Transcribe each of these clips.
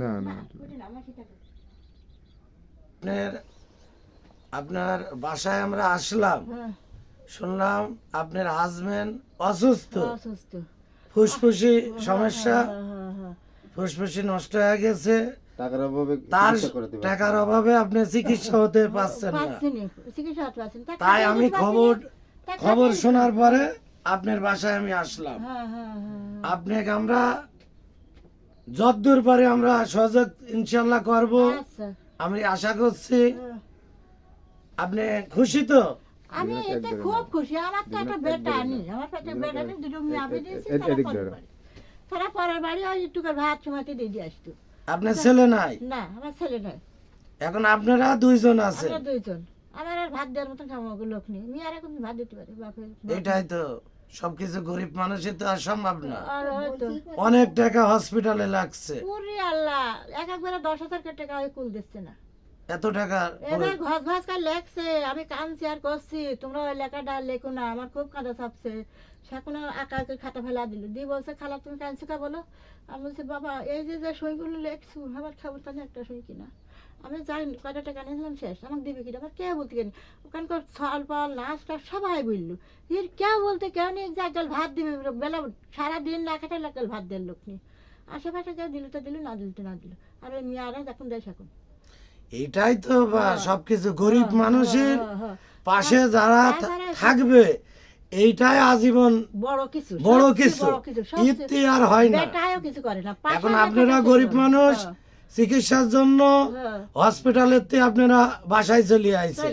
না না আপনার আপনার বাসায় আমরা আসলাম। হ্যাঁ। শুনলাম আপনার হাজবেন্ড অসুস্থ। অসুস্থ। ফুসফুসি সমস্যা। হ্যাঁ হ্যাঁ হ্যাঁ ফুসফুসি নষ্ট হয়ে গেছে। টাকার অভাবে তার। টাকার অভাবে আপনি চিকিৎসা হতে পারছেন না। তাই আমি খবর খবর শোনার পরে আপনার বাসায় আমি আসলাম। হ্যাঁ হ্যাঁ হ্যাঁ। আপনাকে আমরা যতদূর পারে আমরা সহযোগ ইনশাল্লাহ করব। আচ্ছা। আমি আশা করছি হ্যাঁ। আপনি খুশি তো? আমি এতে খুব খুশি। আমার তো একটা বেটা আমার দিনে বেটা নেই। দুটো মেয়ে আমি দিয়েছি তারা পরের বাড়ি। ওই একটু ভাত সময়তে দিয়ে দিয়ে আসতো। আপনার ছেলে নাই? না আমার ছেলে নয় এখন আপনারা দুইজন আছে দুইজন। আমার আর ভাত দেওয়ার মতন খাওয়া লোক নেই। আমি আর এখন ভাত দিতে পারি বাপের এটাই তো। সবকিছু গরিব মানুষের তো আর সম্ভব না। অনেক টাকা হসপিটালে লাগছে। আল্লাহ এক একবারে দশ হাজার টাকা ওই কুল দিচ্ছে না। এত টাকা এবার ঘস ঘস করে লেখছে আমি কাঁদছি আর করছি তোমরা ওই লেখাটা লেখো না আমার খুব কাঁদা চাপছে সে কোনো আঁকা আঁকি খাতা ফেলা দিল। দিয়ে বলছে খালা তুমি কাঁদছো কা বলো? আমি বলছি বাবা এই যে যে সইগুলো লেখছো আমার খাবার তাহলে একটা সই কিনা? আমি যাই কয়টা টাকা নিয়েছিলাম শেষ। আমাকে দিবে কিনা আবার কে বলতে কেন ওখানকার ছল পাল নাচটা সবাই বলল। এর কেউ বলতে কেউ নেই? যে একগাল ভাত দিবে বেলা সারাদিন না খেটে একগাল ভাত দেন লোক নেই। আশেপাশে কেউ দিল তো দিল না দিল তো না দিল। আর ওই মেয়ারা এখন দেশ এখন এটাই তো বা সবকিছু গরিব মানুষের হ্যাঁ, হ্যাঁ। পাশে যারা থাকবে এইটাই আজীবন বড় কিছু বড় কিছু। আর হয় না। বেটায়ও কিছু করে না এখন আপনারা গরিব মানুষ হ্যাঁ, চিকিৎসার জন্য হসপিটালেতে হসপিটালের তে আপনারা বাসায় চলে আইছে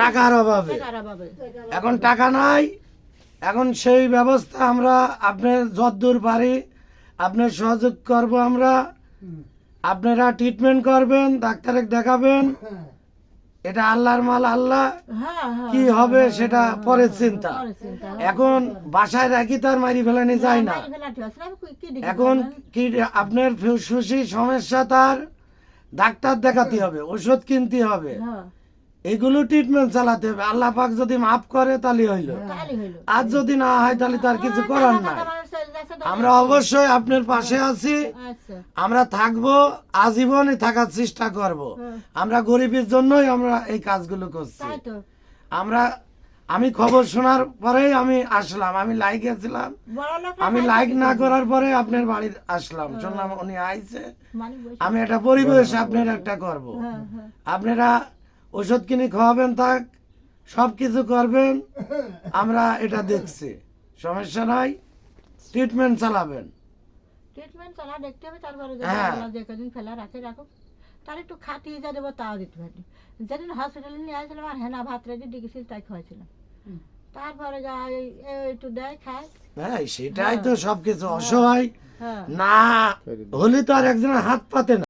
টাকার অভাবে। এখন টাকা নাই এখন সেই ব্যবস্থা আমরা আপনার যতদূর পারি আপনার সহযোগ করব আমরা। আপনারা ট্রিটমেন্ট করবেন ডাক্তারে দেখাবেন। এটা আল্লাহর মাল আল্লাহ হ্যাঁ, হ্যাঁ, কি হবে সেটা পরের চিন্তা। পরে চিন্তা। এখন বাসায় রাখি তার মারি ফেলানি যায় না। এখন? কি আপনার ফুসফুসি সমস্যা তার ডাক্তার দেখাতে হবে ওষুধ কিনতে হবে। হ্যাঁ, এগুলো ট্রিটমেন্ট চালাতে হবে। আল্লাহ পাক যদি মাফ করে তাহলে হইল। আর যদি না হয় তাহলে তার কিছু করার নাই। আমরা অবশ্যই আপনার পাশে আছি। আচ্ছা, আমরা থাকব আজীবনই থাকার চেষ্টা করব। হ্যাঁ। আমরা গরিবের জন্যই আমরা এই কাজগুলো করছি। আমরা আমি খবর শোনার পরেই আমি আসলাম। আমি লাইক গেছিলাম। আমি লাইক না করার পরে আপনার বাড়ি আসলাম। শুনলাম উনি আইছে। মানে আমি একটা পরিবেশ আপনার একটা করব। হ্যাঁ, হ্যাঁ। আপনারা ওষুধ কিনে খাওয়াবেন থাক। সব কিছু করবেন। আমরা এটা দেখছি। সমস্যা নাই। ট্রিটমেন্ট চালাবেন। ট্রিটমেন্ট চালা দেখতে হবে তারপরে হ্যাঁ। যে কদিন ফেলা রাখে রাখো। তার একটু খাটিয়ে যা দেবো তাও দিতে পারি যেদিন হসপিটালে নিয়ে আসছিলাম আর হেনা ভাত রেডি ডিগেছিল তাই খাওয়াইছিলাম। তারপরে যা একটু দেয় খায়। হ্যাঁ সেটাই তো সবকিছু অসহায়। হ্যাঁ। না হলে তো আর একজনের হাত পাতে না।